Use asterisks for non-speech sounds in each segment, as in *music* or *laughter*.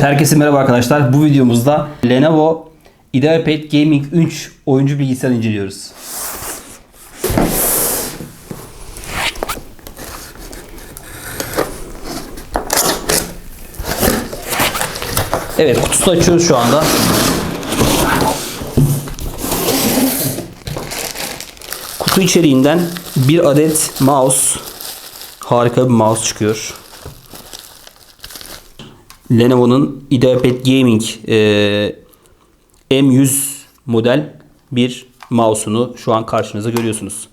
Herkese merhaba arkadaşlar. Bu videomuzda Lenovo IdeaPad Gaming 3 oyuncu bilgisayar inceliyoruz. Evet kutusunu açıyoruz şu anda. Kutu içeriğinden bir adet mouse. Harika bir mouse çıkıyor. Lenovo'nun IdeaPad Gaming e, M100 model bir mouse'unu şu an karşınızda görüyorsunuz.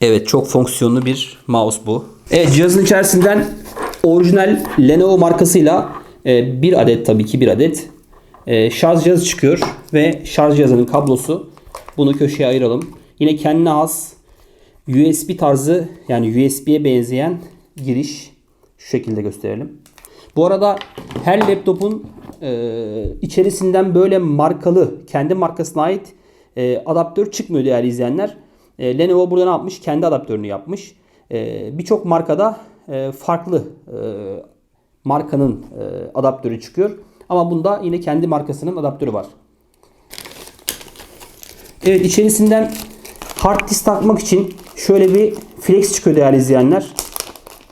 Evet çok fonksiyonlu bir mouse bu. Evet cihazın içerisinden orijinal Lenovo markasıyla e, bir adet tabii ki bir adet e, şarj cihazı çıkıyor ve şarj cihazının kablosu. Bunu köşeye ayıralım. Yine kendine has USB tarzı yani USB'ye benzeyen giriş şu şekilde gösterelim. Bu arada her laptopun e, içerisinden böyle markalı, kendi markasına ait e, adaptör çıkmıyor değerli izleyenler. E, Lenovo burada ne yapmış? Kendi adaptörünü yapmış. E, Birçok markada e, farklı e, markanın e, adaptörü çıkıyor. Ama bunda yine kendi markasının adaptörü var. Evet içerisinden hard disk takmak için şöyle bir flex çıkıyor değerli izleyenler.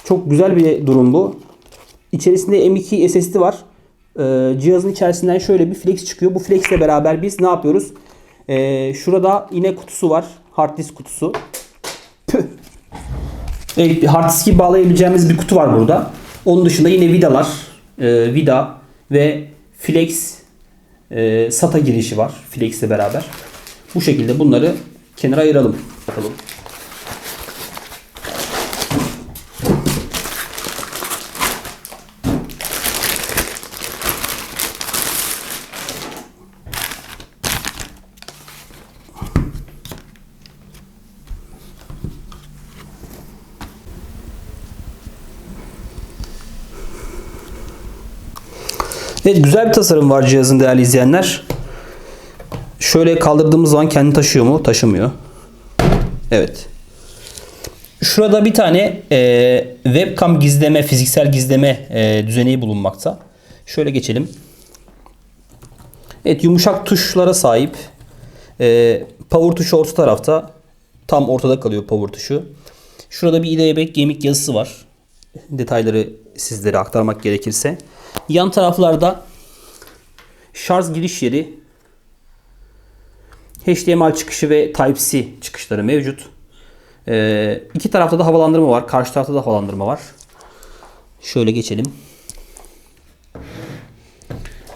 Çok güzel bir durum bu. İçerisinde M2 SSD var. Ee, cihazın içerisinden şöyle bir flex çıkıyor. Bu flex ile beraber biz ne yapıyoruz? Ee, şurada yine kutusu var. Hard disk kutusu. Püh. Evet, hard diski bağlayabileceğimiz bir kutu var burada. Onun dışında yine vidalar, e, vida ve flex SATA girişi var. Flex ile beraber. Bu şekilde bunları kenara ayıralım. Bakalım. Evet güzel bir tasarım var cihazın değerli izleyenler. Şöyle kaldırdığımız zaman kendini taşıyor mu? Taşımıyor. Evet. Şurada bir tane e, webcam gizleme, fiziksel gizleme e, düzeneği bulunmakta. Şöyle geçelim. Evet yumuşak tuşlara sahip. E, power tuşu orta tarafta. Tam ortada kalıyor power tuşu. Şurada bir IdeaPad Gaming yazısı var. Detayları sizlere aktarmak gerekirse. Yan taraflarda şarj giriş yeri, HDMI çıkışı ve Type-C çıkışları mevcut. Ee, iki tarafta da havalandırma var. Karşı tarafta da havalandırma var. Şöyle geçelim.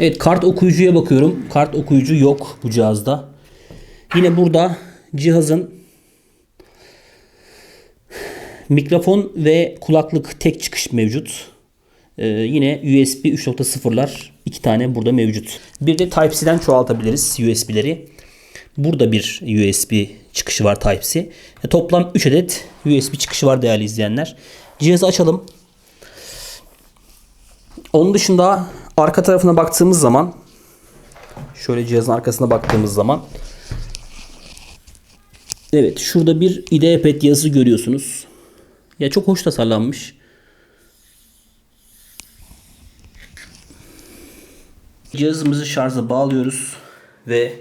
Evet kart okuyucuya bakıyorum. Kart okuyucu yok bu cihazda. Yine burada cihazın mikrofon ve kulaklık tek çıkış mevcut. Ee, yine USB 3.0'lar iki tane burada mevcut. Bir de Type-C'den çoğaltabiliriz USB'leri. Burada bir USB çıkışı var Type-C. E, toplam 3 adet USB çıkışı var değerli izleyenler. Cihazı açalım. Onun dışında arka tarafına baktığımız zaman şöyle cihazın arkasına baktığımız zaman Evet şurada bir IdeaPad yazısı görüyorsunuz. Ya çok hoş tasarlanmış. Cihazımızı şarja bağlıyoruz ve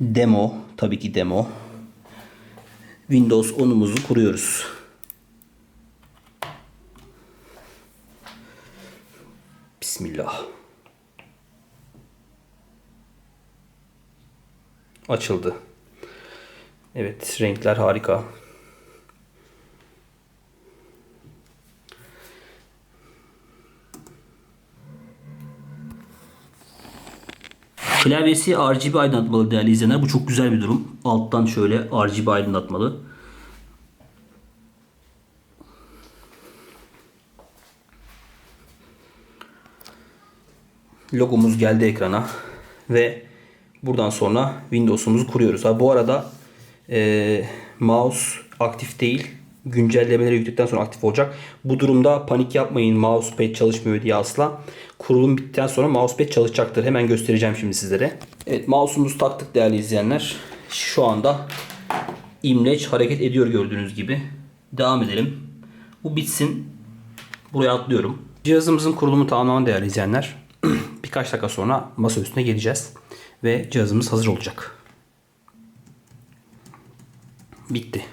demo tabii ki demo Windows 10'umuzu kuruyoruz. Bismillah. Açıldı. Evet renkler harika. Klavyesi RGB aydınlatmalı değerli izleyenler. Bu çok güzel bir durum. Alttan şöyle RGB aydınlatmalı. Logomuz geldi ekrana. Ve buradan sonra Windows'umuzu kuruyoruz. Ha, bu arada e, mouse aktif değil. Güncellemeleri yükledikten sonra aktif olacak. Bu durumda panik yapmayın mousepad çalışmıyor diye asla. Kurulum bittikten sonra mousepad çalışacaktır. Hemen göstereceğim şimdi sizlere. Evet mouse'umuzu taktık değerli izleyenler. Şu anda imleç hareket ediyor gördüğünüz gibi. Devam edelim. Bu bitsin. Buraya atlıyorum. Cihazımızın kurulumu tamamlanan değerli izleyenler. *clears throat* Birkaç dakika sonra masa üstüne geleceğiz. Ve cihazımız hazır olacak. Bitti.